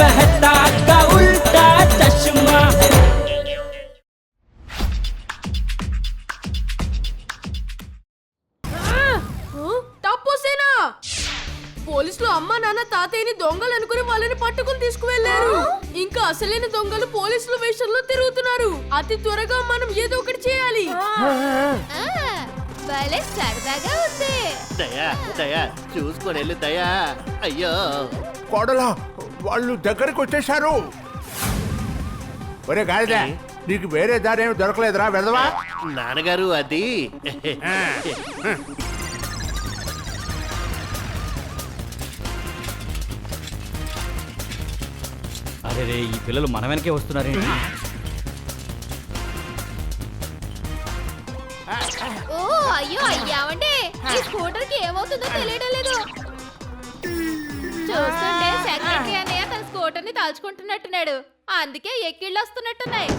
मेहता का उल्टा चश्मा తప్పు సేనా పోలీసులు అమ్మ నాన్న తాతయ్యని దొంగలు అనుకుని వాళ్ళని పట్టుకుని తీసుకువెళ్లారు ఇంకా అసలైన దొంగలు పోలీసుల వేషంలో తిరుగుతున్నారు అతి త్వరగా మనం ఏదో ఒకటి చేయాలి భలే సరదాగా ఉంది దయా దయా చూసుకొని వెళ్ళు దయా అయ్యో కోడలా వాళ్ళు దగ్గరికి వచ్చేసారు ఒరే గాడిద నీకు వేరే దారి ఏమి దొరకలేదురా వెదవా నాన్నగారు అది. అరే రే ఈ పిల్లలు మన వెనకే వస్తున్నారేంటి ఓ అయ్యో అయ్యావండి ఈ స్కూటర్కి ఏమవుతుందో తెలియడం లేదు. అన్నయ్య అందరినీ దాల్చుకుంటున్నట్టున్నాడు అందుకే ఎక్కిళ్ళు వస్తున్నట్టున్నాయి.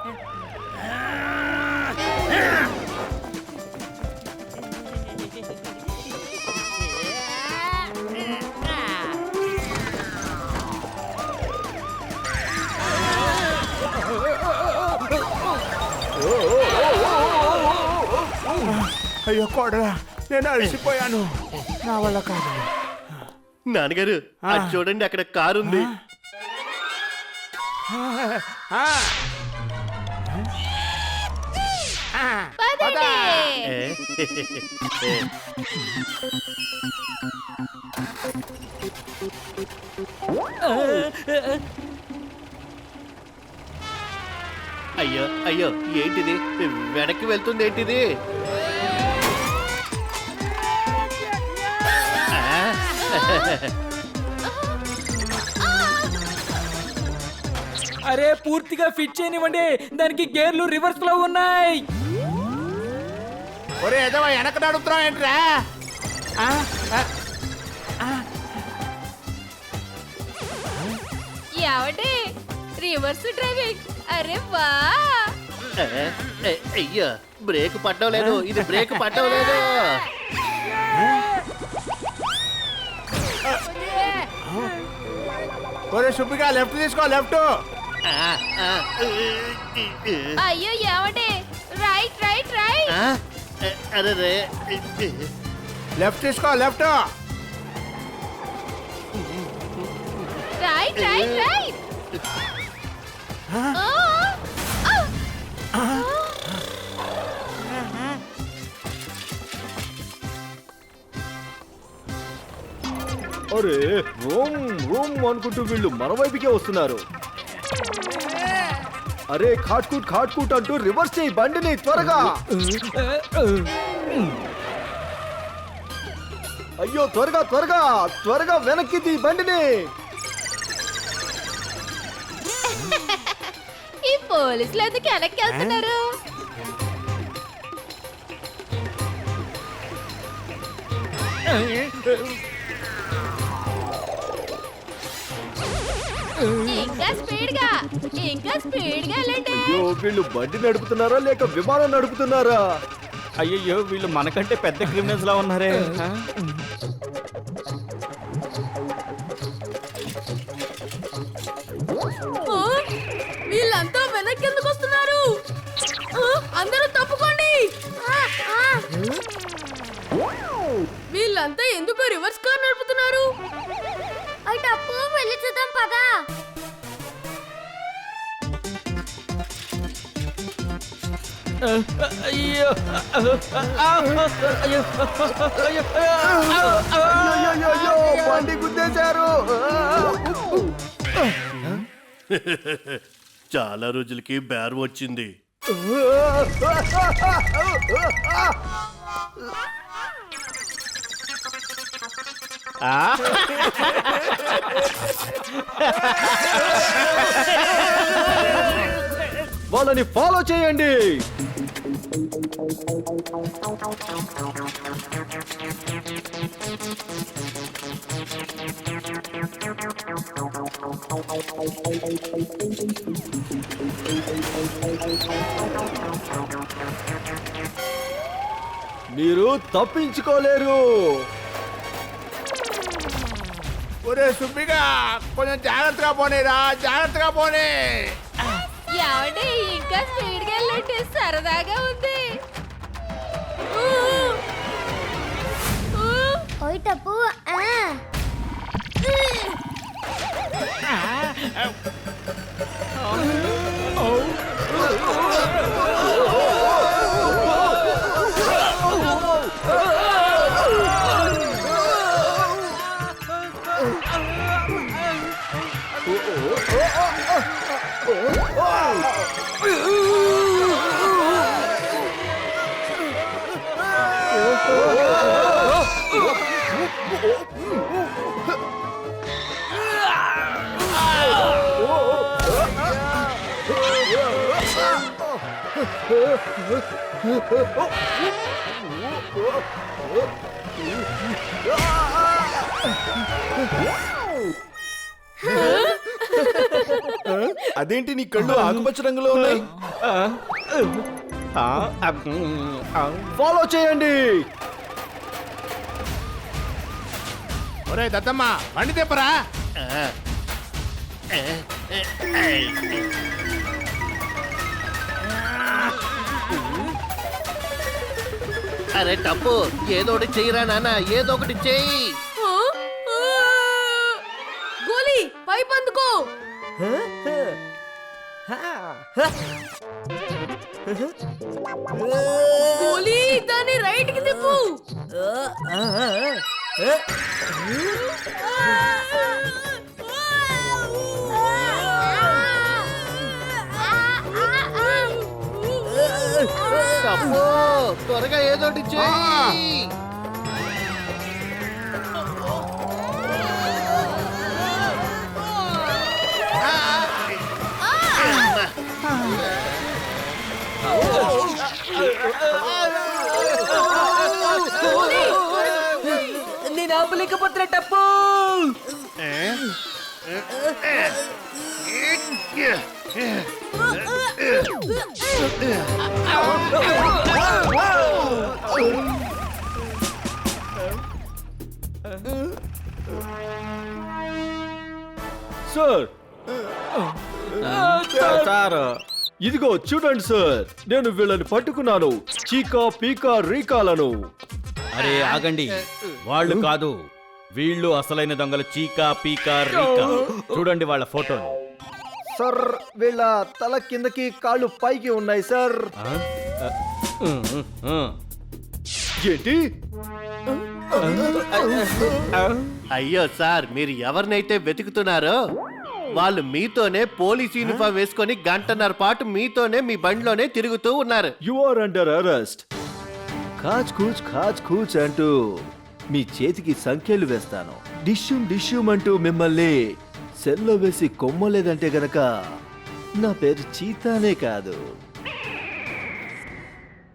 Yeah. అయ్యో కోడలా నేను అలసిపోయాను. నా వల్ల కాదు. నాన్నగారు అది చూడండి అక్కడ కారు ఉంది. ఏ, అయ్యో అయ్యో ఏంటిది? వెనక్కి వెళ్తుంది ఏంటిది? అరే పూర్తిగా ఫిట్ చేయనివ్వండి. దానికి గేర్లు రివర్స్లో ఉన్నాయి. ఒరే ఎదవా వెనక నడుపుతున్నావు ఏంట్రా? ఆ? ఆ. ఏమండి? రివర్స్ డ్రైవింగ్ అరే వా. అయ్యో బ్రేక్ పట్టడం లేదు ఇది బ్రేక్ పట్టడం లేదు ఒరే సుబ్బిగా లెఫ్ట్ తీసుకో లెఫ్ట్. అయ్యో ఏమండి రైట్ రైట్ రైట్. అరే రే లెఫ్ట్ తీసుకో లెఫ్ట్. Right right right. అరే రూమ్ రూమ్ అనుకుంటూ వీళ్ళు మన వైపుకే వస్తున్నారు. అరే ఖాట్కూట్ ఖాట్కూట్ అంటూ రివర్స్ చేయి బండిని త్వరగా. అయ్యో త్వరగా త్వరగా త్వరగా వెనక్కి తీ బండిని. ఈ పోలీసులు ఎందుకు వెనక్కి వెళ్తున్నారు? ఇంకా స్పీడ్గా ఇంకా స్పీడ్గా వెళ్ళండి. అయ్యో వీళ్ళు బండి నడుపుతున్నారా లేక విమానం నడుపుతున్నారా? అయ్యయ్యో వీళ్ళు మనకంటే పెద్ద క్రిమినల్స్ లా ఉన్నారే. ఆ? వీళ్ళంతా వెనక్కి ఎందుకు వస్తున్నారు? ఆ? అందరూ తప్పుకోండి. వీళ్ళంతా ఎందుకు రివర్స్ కార్ నడుపుతున్నారు? వెళ్ళి చూద్దాం పదా అయ్యో అయ్యో అయ్యో అయ్యో బండి గుద్దేశారు చాలా రోజులకి బేర్ వచ్చింది Ah. వాళ్ళని ఫాలో చేయండి. మీరు తప్పించుకోలేరు. ఒరే సుబ్బిగా కొంచెం జాగ్రత్తగా పోనీరా జాగ్రత్తగా పోనీ. ఏమండి ఇంకా స్పీడ్గా వెళ్ళండి సరదాగా ఉంది. ఓయ్ టప్పు ఆ. అదేంటి నీ కళ్ళు ఆకుపచ్చ రంగులో ఉన్నాయి ఫాలో చేయండి ఒరే దత్తమ్మ బండి తెప్పరా అరే టప్పు ఏదో ఒకటి చెయ్యరా నాన్న ఏదో ఒకటి చెయ్యి! గోలీ పైప్ అందుకో. గోలీ దాన్ని రైట్కి తిప్పు. టప్పు. త్వరగా ఏదో చెయ్యి నేను ఆపలేకపోతున్నా టప్పు సార్. సార్ ఇదిగో చూడండి సార్ నేను వీళ్ళని పట్టుకున్నాను. చీకా పీకా రీకాలను. అరే ఆగండి. వాళ్ళు కాదు వీళ్ళు అసలైన దొంగలు చీకా పీకా రీకా. చూడండి వాళ్ళ ఫోటోలు సార్ వీళ్ళ తల కిందకి కాళ్ళు పైకి ఉన్నాయి సార్. ఏంటి? అయ్యో సార్ మీరు ఎవరినైతే వెతుకుతున్నారో వాళ్ళు మీతోనే పోలీస్ యూనిఫామ్ వేసుకొని గంటన్నర పాటు మీతోనే మీ బండిలోనే తిరుగుతూ ఉన్నారు. యు ఆర్ అండర్ అరెస్ట్ ఖాచ్ కూచ్ ఖాచ్ కూచ్ అంటూ మీ చేతికి సంఖ్యలు వేస్తాను. డిష్యూమ్ డిష్యూమ్ అంటూ మిమ్మల్ని సెల్లో వేసి కొమ్మలేదంటే గనక నా పేరు చీతానే కాదు.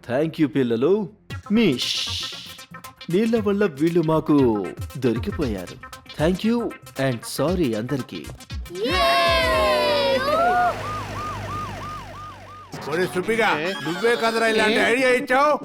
థ్యాంక్ యూ పిల్లలు. మీ ష్. నీళ్ళ వల్ల వీళ్ళు మాకు దొరికిపోయారు. థ్యాంక్ యూ అండ్ సారీ అందరికీ. నువ్వే కదరా ఇలాంటి ఐడియా ఇచ్చావు?